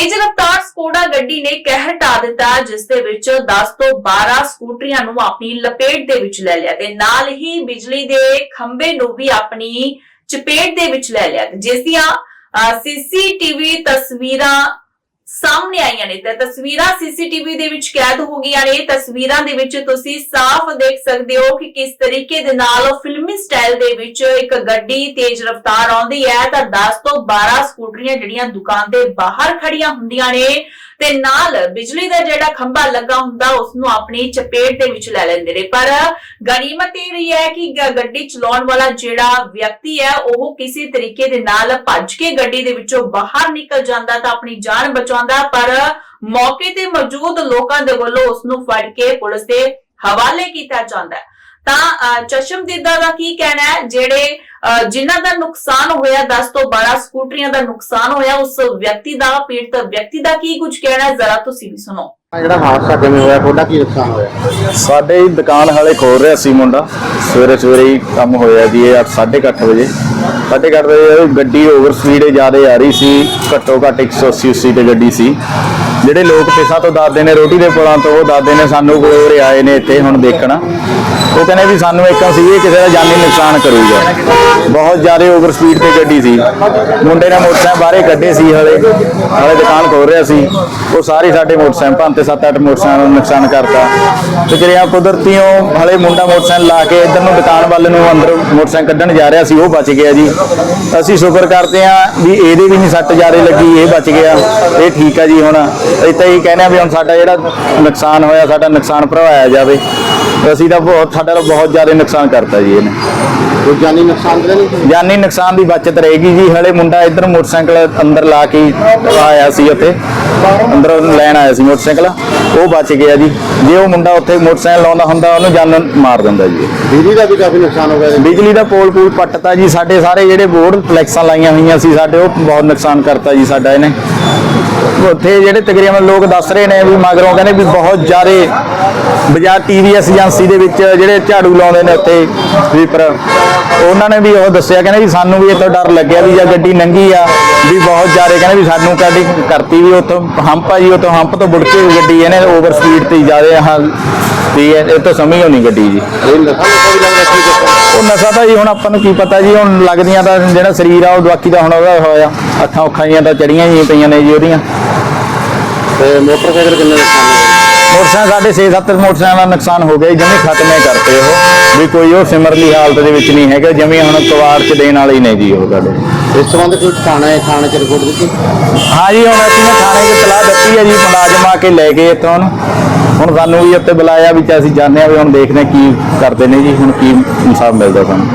ਤੇਜ਼ ਰਫ਼ਤਾਰ ਸਕੋਡਾ ਗੱਡੀ ਨੇ ਕਹਿਰ ਢਾ ਦਿੱਤਾ, ਜਿਸ ਦੇ ਵਿੱਚ 10 ਤੋਂ 12 ਸਕੂਟਰੀਆਂ ਨੂੰ ਆਪਣੀ ਲਪੇਟ ਦੇ ਵਿੱਚ ਲੈ ਲਿਆ ਤੇ ਨਾਲ ਹੀ ਬਿਜਲੀ ਦੇ ਖੰਭੇ ਨੂੰ ਵੀ ਆਪਣੀ ਚਪੇਟ ਦੇ ਵਿੱਚ ਲੈ ਲਿਆ। ਜਿਸ ਦੀਆਂ ਸੀਸੀਟੀਵੀ ਤਸਵੀਰਾਂ ਸਾਹਮਣੇ ਆਈਆਂ ਨੇ। ਤੇ ਤਸਵੀਰਾਂ ਸੀਸੀਟੀਵੀ ਦੇ ਵਿੱਚ ਕੈਦ ਹੋ ਗਈਆਂ ਨੇ। ਤਸਵੀਰਾਂ ਦੇ ਵਿੱਚ ਤੁਸੀਂ ਸਾਫ਼ ਦੇਖ ਸਕਦੇ ਹੋ ਕਿ ਕਿਸ ਤਰੀਕੇ ਦੇ ਨਾਲ ਫਿਲਮੀ ਸਟਾਈਲ ਦੇ ਵਿੱਚ ਇੱਕ ਗੱਡੀ ਤੇਜ਼ ਰਫ਼ਤਾਰ ਆਉਂਦੀ ਹੈ। ਤਾਂ 10 ਤੋਂ 12 ਸਕੂਟਰੀਆਂ ਜਿਹੜੀਆਂ ਦੁਕਾਨ ਦੇ ਬਾਹਰ ਖੜੀਆਂ ਹੁੰਦੀਆਂ ਨੇ ਤੇ ਨਾਲ ਬਿਜਲੀ ਦਾ ਜਿਹੜਾ ਖੰਭਾ ਲੱਗਾ ਹੁੰਦਾ ਉਸ ਨੂੰ ਆਪਣੀ ਚਪੇਟ ਦੇ ਵਿੱਚ ਲੈ ਲੈਂਦੇ ਨੇ। ਪਰ ਗਨੀਮਤ ਇਹ ਰਹੀ ਹੈ ਕਿ ਗੱਡੀ ਚਲਾਉਣ ਵਾਲਾ ਜਿਹੜਾ ਵਿਅਕਤੀ ਹੈ, ਉਹ ਕਿਸੇ ਤਰੀਕੇ ਦੇ ਨਾਲ ਭੱਜ ਕੇ ਗੱਡੀ ਦੇ ਵਿੱਚੋਂ ਬਾਹਰ ਨਿਕਲ ਜਾਂਦਾ ਤਾਂ ਆਪਣੀ ਜਾਨ ਬਚਾਉਂਦਾ ਪਰ ਮੌਕੇ ਤੇ ਮੌਜੂਦ ਲੋਕਾਂ ਦੇ ਵੱਲੋਂ ਉਸ ਨੂੰ ਫੜ ਕੇ ਪੁਲਿਸ ਦੇ ਹਵਾਲੇ ਕੀਤਾ ਜਾਂਦਾ ਹੈ। ਤਾਂ ਚਸ਼ਮਦੀਦਾ ਦਾ ਕੀ ਕਹਿਣਾ ਹੈ? ਜਿਹੜੇ ਜਿਨ੍ਹਾਂ ਦਾ ਨੁਕਸਾਨ ਹੋਇਆ 10 ਤੋਂ 12 ਸਕੂਟਰੀਆਂ ਦਾ ਨੁਕਸਾਨ ਹੋਇਆ ਉਸ ਵਿਅਕਤੀ ਦਾ ਪੀੜਤ ਵਿਅਕਤੀ ਦਾ ਕੀ ਕੁਝ ਕਹਿਣਾ ਹੈ? ਜ਼ਰਾ ਤੁਸੀਂ ਵੀ ਸੁਣੋ। ਜਿਹੜਾ ਹਾਦਸਾ ਕਿਵੇਂ ਹੋਇਆ ਤੁਹਾਡਾ ਕੀ ਨੁਕਸਾਨ ਹੋਇਆ? ਸਾਡੇ ਹੀ ਦੁਕਾਨ ਹਾਲੇ ਖੋਲ ਰਿਹਾ ਸੀ ਮੁੰਡਾ। ਸਵੇਰੇ ਸਵੇਰੇ ਹੀ ਕੰਮ ਹੋਇਆ ਜੀ, ਇਹ 8:30 ਵਜੇ। 8:30 ਵਜੇ ਉਹ ਗੱਡੀ ਓਵਰ ਸਪੀਡ ਜ਼ਿਆਦਾ ਆ ਰਹੀ ਸੀ, ਘੱਟੋ ਘੱਟ 180 80 ਤੇ ਗੱਡੀ ਸੀ। ਜਿਹੜੇ ਲੋਕ ਪਿਛਾਂ ਤੋਂ ਦਾਦੇ ਨੇ ਰੋਟੀ ਦੇ ਪੁਲਾਂ ਤੋਂ, ਉਹ ਦਾਦੇ ਨੇ ਸਾਨੂੰ ਕੋਈ ਆਏ ਨੇ ਇੱਥੇ ਹੁਣ ਦੇਖਣਾ। ਉਹ ਕਹਿੰਦੇ ਵੀ ਸਾਨੂੰ ਇੱਕ ਸੀ ਇਹ ਕਿਸੇ ਦਾ ਜਾਨੀ ਨੁਕਸਾਨ ਕਰੂਗਾ। ਬਹੁਤ ਜ਼ਿਆਦਾ ਓਵਰ ਸਪੀਡ ਤੇ ਗੱਡੀ ਸੀ। ਮੁੰਡੇ ਨੇ ਮੋਟਰਸਾਈਕਲ ਬਾਹਰੇ ਕੱਢੇ ਸੀ ਹਲੇ। ਹਲੇ ਦੁਕਾਨ ਖੋਲ ਰਿਹਾ ਸੀ। ਉਹ ਸਾਰੇ ਸਾਡੇ ਮੋਟਰਸਾਈਕਲ ਭੰਨ ਤੇ 7-8 ਮੋਟਰਸਾਈਕਲ ਨੂੰ ਨੁਕਸਾਨ ਕਰਤਾ। ਤੇ ਜਿਹੜਿਆ ਕੁਦਰਤੀਓ ਹਲੇ ਮੁੰਡਾ ਮੋਟਰਸਾਈਕਲ ਲਾ ਕੇ ਇੱਧਰ ਨੂੰ ਦੁਕਾਨ ਵੱਲ ਨੂੰ ਅੰਦਰ ਮੋਟਰਸਾਈਕਲ ਕੱਢਣ ਜਾ ਰਿਹਾ ਸੀ, ਉਹ ਬਚ ਗਿਆ ਜੀ। ਅਸੀਂ ਸ਼ੁਕਰ ਕਰਦੇ ਹਾਂ ਵੀ ਇਹਦੇ ਵੀ ਨਹੀਂ ਸੱਟ ਜਾਰੇ ਲੱਗੀ, ਇਹ ਬਚ ਗਿਆ। ਇਹ ਠੀਕ ਆ ਜੀ ਹੁਣ। ਅਸੀਂ ਤਾਂ ਇਹ ਕਹਿੰਦੇ ਆ ਵੀ ਹੁਣ ਸਾਡਾ ਜਿਹੜਾ ਨੁਕਸਾਨ ਹੋਇਆ, ਸਾਡਾ ਨੁਕਸਾਨ ਭਰਵਾਇਆ ਜਾਵੇ। ਅਸੀਂ ਤਾਂ ਬਹੁਤ ਸਾਡਾ ਤਾਂ ਬਹੁਤ ਜ਼ਿਆਦਾ ਨੁਕਸਾਨ ਕਰਤਾ ਜੀ ਇਹਨੇ। ਕੋਈ ਜਾਨੀ ਨੁਕਸਾਨ ਤਾਂ ਨਹੀਂ? ਜਾਨੀ ਨੁਕਸਾਨ ਦੀ ਬਚਤ ਰਹੇਗੀ ਜੀ। ਹਲੇ ਮੁੰਡਾ ਇੱਧਰ ਮੋਟਰਸਾਈਕਲ ਅੰਦਰ ਲਾ ਕੇ ਆਇਆ ਸੀ ਉੱਥੇ। ਅੰਦਰ ਲੈਣ ਆਇਆ ਸੀ ਮੋਟਰਸਾਈਕਲ। ਉਹ ਬਚ ਗਿਆ ਜੀ। ਜੇ ਉਹ ਮੁੰਡਾ ਉੱਥੇ ਮੋਟਰਸਾਈਕਲ ਲਾਉਂਦਾ ਹੁੰਦਾ ਉਹਨੂੰ ਜਾਨ ਮਾਰ ਦਿੰਦਾ ਜੀ। ਬਿਜਲੀ ਦਾ ਵੀ ਕਾਫੀ ਨੁਕਸਾਨ ਹੋ ਗਿਆ। ਬਿਜਲੀ ਦਾ ਪੋਲ ਪੂਲ ਪੱਟਤਾ ਜੀ। ਸਾਡੇ ਸਾਰੇ ਜਿਹੜੇ ਬੋਰਡ ਫਲੈਕਸਾਂ ਲਾਈਆਂ ਹੋਈਆਂ ਸੀ ਸਾਡੇ ਉਹ ਬਹੁਤ ਨੁਕਸਾਨ ਕਰਤਾ ਜੀ ਸਾਡਾ ਇਹਨੇ। ਉੱਥੇ ਜਿਹੜੇ ਤਕਰੀਬਨ ਲੋਕ ਦੱਸ ਰਹੇ ਨੇ ਵੀ ਮਗਰੋਂ ਕਹਿੰਦੇ ਵੀ ਬਹੁਤ ਜ਼ਿਆਦੇ ਬਜਾਜ ਟੀਵੀਐਸ ਏਜੰਸੀ ਦੇ ਵਿੱਚ ਜਿਹੜੇ ਝਾੜੂ ਲਾਉਂਦੇ ਨੇ ਉੱਥੇ ਸਵੀਪਰ ਉਹਨਾਂ ਨੇ ਵੀ ਉਹ ਦੱਸਿਆ, ਕਹਿੰਦੇ ਵੀ ਸਾਨੂੰ ਵੀ ਇਹ ਡਰ ਲੱਗਿਆ ਵੀ ਜਾਂ ਗੱਡੀ ਨੰਗੀ ਆ, ਵੀ ਬਹੁਤ ਜ਼ਿਆਦੇ, ਕਹਿੰਦੇ ਵੀ ਸਾਨੂੰ ਕਾਡੀ ਕਰਤੀ ਵੀ ਉੱਥੋਂ ਹੰਪ ਆ ਜੀ, ਉੱਥੋਂ ਹੰਪ ਤੋਂ ਬੁੜ ਕੇ ਗੱਡੀ ਇਹਨੇ ਓਵਰ ਸਪੀਡ ਤੇ ਜ਼ਿਆਦੇ ਆਹ ਤੇ ਇਹ ਤੋਂ ਸਮਝ ਹੋਣੀ ਗੱਡੀ ਜੀ। ਉਹ ਨਸ਼ਾ ਤਾਂ ਜੀ ਹੁਣ ਆਪਾਂ ਨੂੰ ਕੀ ਪਤਾ ਜੀ, ਹੁਣ ਲੱਗਦੀਆਂ ਤਾਂ ਜਿਹੜਾ ਸਰੀਰ ਆ, ਉਹ ਬਾਕੀ ਦਾ ਹੁਣ ਉਹਦਾ ਹੋਇਆ। ਅੱਖਾਂ ਉੱਖਾਂ ਜੀਆਂ ਤਾਂ ਚੜੀਆਂ ਹੀ ਪਈਆਂ ਨੇ ਜੀ ਉਹਦੀਆਂ। ਤੇ ਮੋਟਰਸਾਈਕਲ ਕਿੰਨੇ ਨੁਕਸਾਨ ਹੋਇਆ ਮੋਟਰਸਾਈਕਲ ਸਾਡੇ 6-7 ਮੋਟਰਸਾਈਕਲ ਦਾ ਨੁਕਸਾਨ ਹੋ ਗਿਆ ਜੀ, ਜਮੀ ਖਤਮੇ ਕਰਤੇ ਉਹ ਵੀ ਕੋਈ ਉਹ ਸਿਮਰਲੀ ਹਾਲਤ ਦੇ ਵਿੱਚ ਨਹੀਂ ਹੈਗਾ ਜਮੀ ਹੁਣ ਕਵਾੜ ਚ ਦੇਣ ਵਾਲੇ ਹੀ ਨੇ ਜੀ ਉਹ ਸਾਡੇ। ਇਸ ਸੰਬੰਧ ਕੋਈ ਥਾਣੇ ਥਾਣੇ ਚ ਰਿਪੋਰਟ ਦਿੱਤੀ? ਹਾਂ ਜੀ ਹੁਣ ਅਸੀਂ ਨੇ ਥਾਣੇ 'ਚ ਤਲਾਹ ਦਿੱਤੀ ਹੈ ਜੀ ਮੁਲਾਜ਼ਮ ਆ ਕੇ ਲੈ ਗਏ ਇੱਥੋਂ ਹੁਣ। ਸਾਨੂੰ ਵੀ ਉੱਤੇ ਬੁਲਾਇਆ ਵੀ ਅਸੀਂ ਜਾਣਦੇ ਆ ਵੀ ਹੁਣ ਦੇਖਦੇ ਹਾਂ ਕੀ ਕਰਦੇ ਨੇ ਜੀ ਹੁਣ ਕੀ ਇਨਸਾਫ ਮਿਲਦਾ ਸਾਨੂੰ।